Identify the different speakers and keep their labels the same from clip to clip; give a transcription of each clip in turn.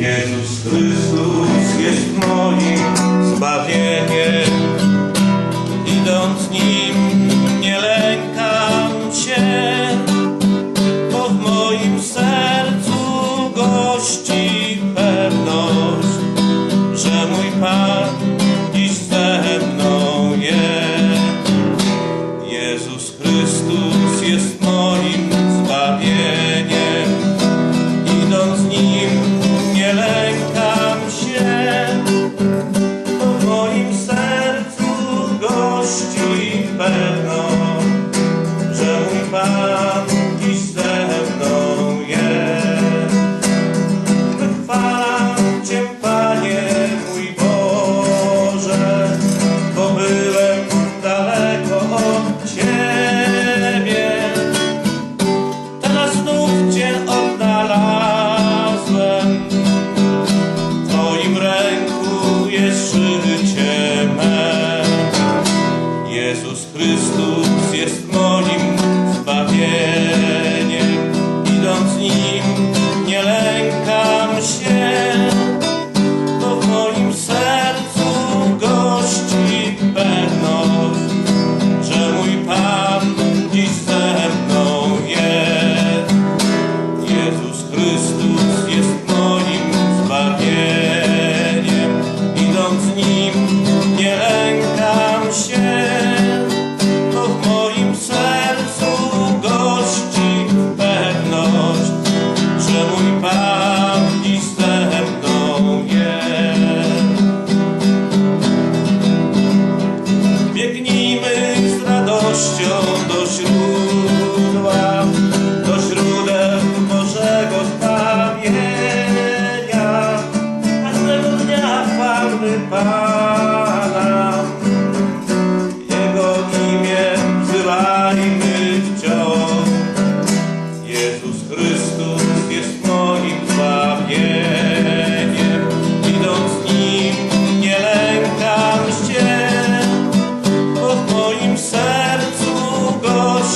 Speaker 1: Jezus Chrystus jest moim zbawieniem. Idąc nim nie lękam się, bo w moim sercu Jezus Chrystus jest moim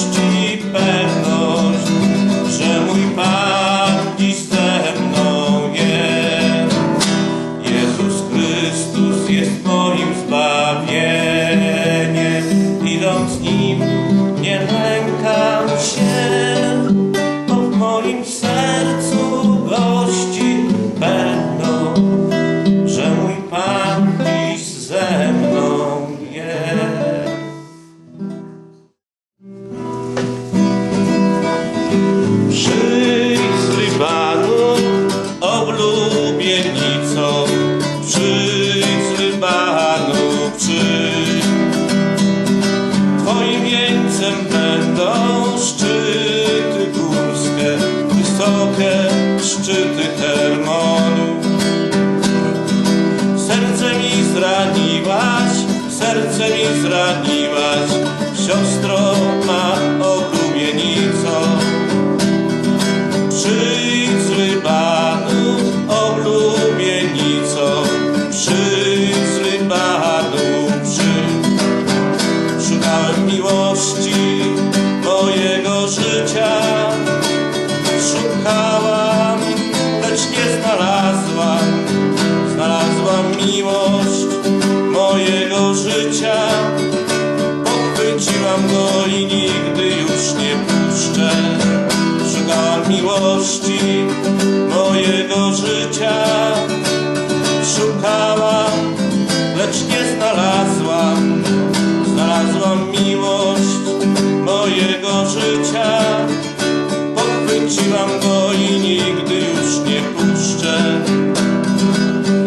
Speaker 1: gości pewność, że mój Pan dziś ze mną jest. Jezus Chrystus jest moim zbawieniem, idąc nim będą szczyty górskie, wysokie szczyty Hermonu. Serce mi zraniłaś, serce mi zraniłaś, siostro ma miłości mojego życia, szukałam, lecz nie znalazłam. Znalazłam miłość mojego życia, pochwyciłam go i nigdy już nie puszczę.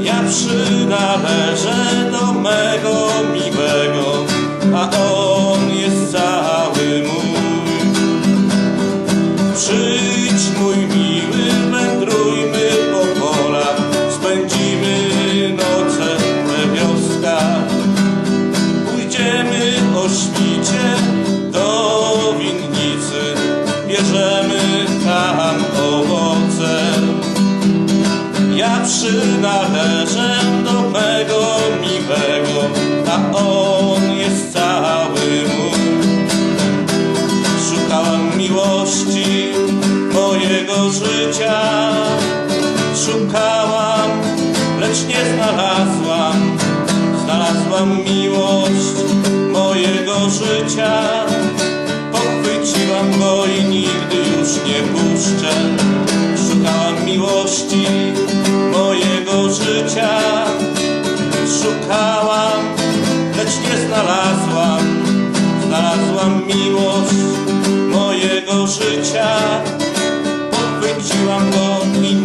Speaker 1: Ja przynależę do mego miłego, a on poszlicie do winnicy, bierzemy tam owoce. Ja przynależę do mego miłego, a on jest cały mój. Szukałam miłości mojego życia, szukałam, lecz nie znalazłam, znalazłam miłość mojego życia. Pochwyciłam go i nigdy już nie puszczę. Szukałam miłości mojego życia. Szukałam, lecz nie znalazłam. Znalazłam miłość mojego życia. Pochwyciłam go i